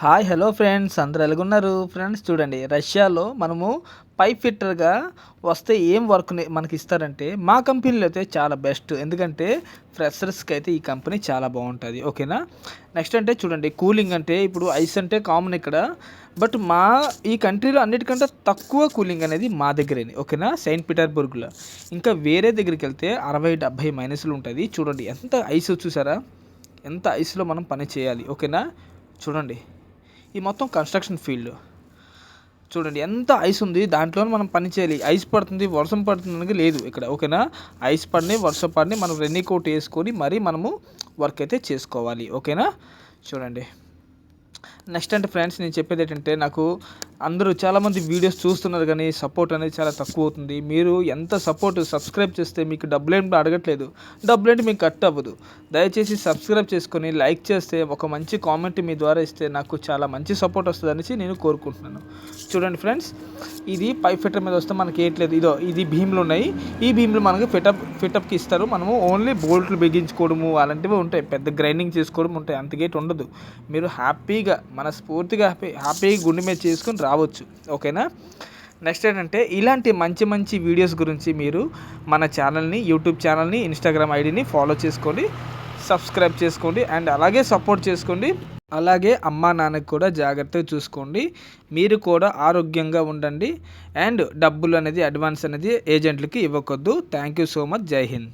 Hi hello friends. అందరు ఎలాగున్నారు? Friends చూడండి రష్యాలో మనము పైప్ ఫిట్టర్గా వస్తే ఏం వర్క్ మనకి ఇస్తారంటే మా కంపెనీలో అయితే చాలా బెస్ట్. ఎందుకంటే ఫ్రెషర్స్కి అయితే ఈ కంపెనీ చాలా బాగుంటుంది. ఓకేనా? నెక్స్ట్ అంటే చూడండి కూలింగ్ అంటే ఇప్పుడు ఐస్ అంటే కామన్ ఇక్కడ. బట్ మా ఈ కంట్రీలో అన్నిటికంటే తక్కువ కూలింగ్ అనేది మా దగ్గరే ఓకేనా? సెయింట్ పీటర్బర్గ్లో. ఇంకా వేరే దగ్గరికి వెళ్తే అరవై డెబ్భై మైనస్లు ఉంటుంది. చూడండి ఎంత ఐస్ చూసారా? ఎంత ఐస్లో మనం పని చేయాలి. ఓకేనా? చూడండి. ఈ మొత్తం కన్స్ట్రక్షన్ ఫీల్డ్ చూడండి ఎంత ఐస్ ఉంది దాంట్లో మనం పని చేయాలి. ఐస్ పడుతుంది వర్షం పడుతుంది లేదు ఇక్కడ ఓకేనా? ఐస్ పడిని వర్షం పడిని మనం రెన్నీ కోట్ వేసుకొని మరీ మనము వర్క్ అయితే చేసుకోవాలి ఓకేనా? చూడండి. నెక్స్ట్ అంటే ఫ్రెండ్స్ నేను చెప్పేది ఏంటంటే నాకు అందరూ చాలామంది వీడియోస్ చూస్తున్నారు కానీ సపోర్ట్ అనేది చాలా తక్కువ అవుతుంది. మీరు ఎంత సపోర్ట్ సబ్స్క్రైబ్ చేస్తే మీకు డబ్బులు ఏంటి అడగట్లేదు. డబ్బులు ఏంటి మీకు కట్ అవ్వదు. దయచేసి సబ్స్క్రైబ్ చేసుకొని లైక్ చేస్తే ఒక మంచి కామెంట్ మీ ద్వారా ఇస్తే నాకు చాలా మంచి సపోర్ట్ వస్తుంది అనేసి నేను కోరుకుంటున్నాను. చూడండి ఫ్రెండ్స్ ఇది పైప్ ఫిటర్ మీద వస్తే మనకి ఏట్లేదు ఇదో ఇది భీమ్లు ఉన్నాయి. ఈ భీమ్లు మనకు ఫిటప్ ఫిటప్కి ఇస్తారు. మనము ఓన్లీ బోల్ట్లు బిగించుకోవడము అలాంటివి ఉంటాయి. పెద్ద గ్రైండింగ్ చేసుకోవడం ఉంటాయి. అంతగేట్ ఉండదు. మీరు హ్యాపీగా మనస్ఫూర్తిగా హ్యాపీ హ్యాపీగా గుండె మీద చేసుకొని రావచ్చు. ఓకేనా? నెక్స్ట్ ఏంటంటే ఇలాంటి మంచి మంచి వీడియోస్ గురించి మీరు మన ఛానల్ని యూట్యూబ్ ఛానల్ని ఇన్స్టాగ్రామ్ ఐడిని ఫాలో చేసుకోండి సబ్స్క్రైబ్ చేసుకోండి అండ్ అలాగే సపోర్ట్ చేసుకోండి. అలాగే అమ్మా నాన్నకి కూడా జాగ్రత్తగా చూసుకోండి. మీరు కూడా ఆరోగ్యంగా ఉండండి. అండ్ డబ్బులు అనేది అడ్వాన్స్ అనేది ఏజెంట్లకి ఇవ్వకొద్దు thank you so much. Jai Hind.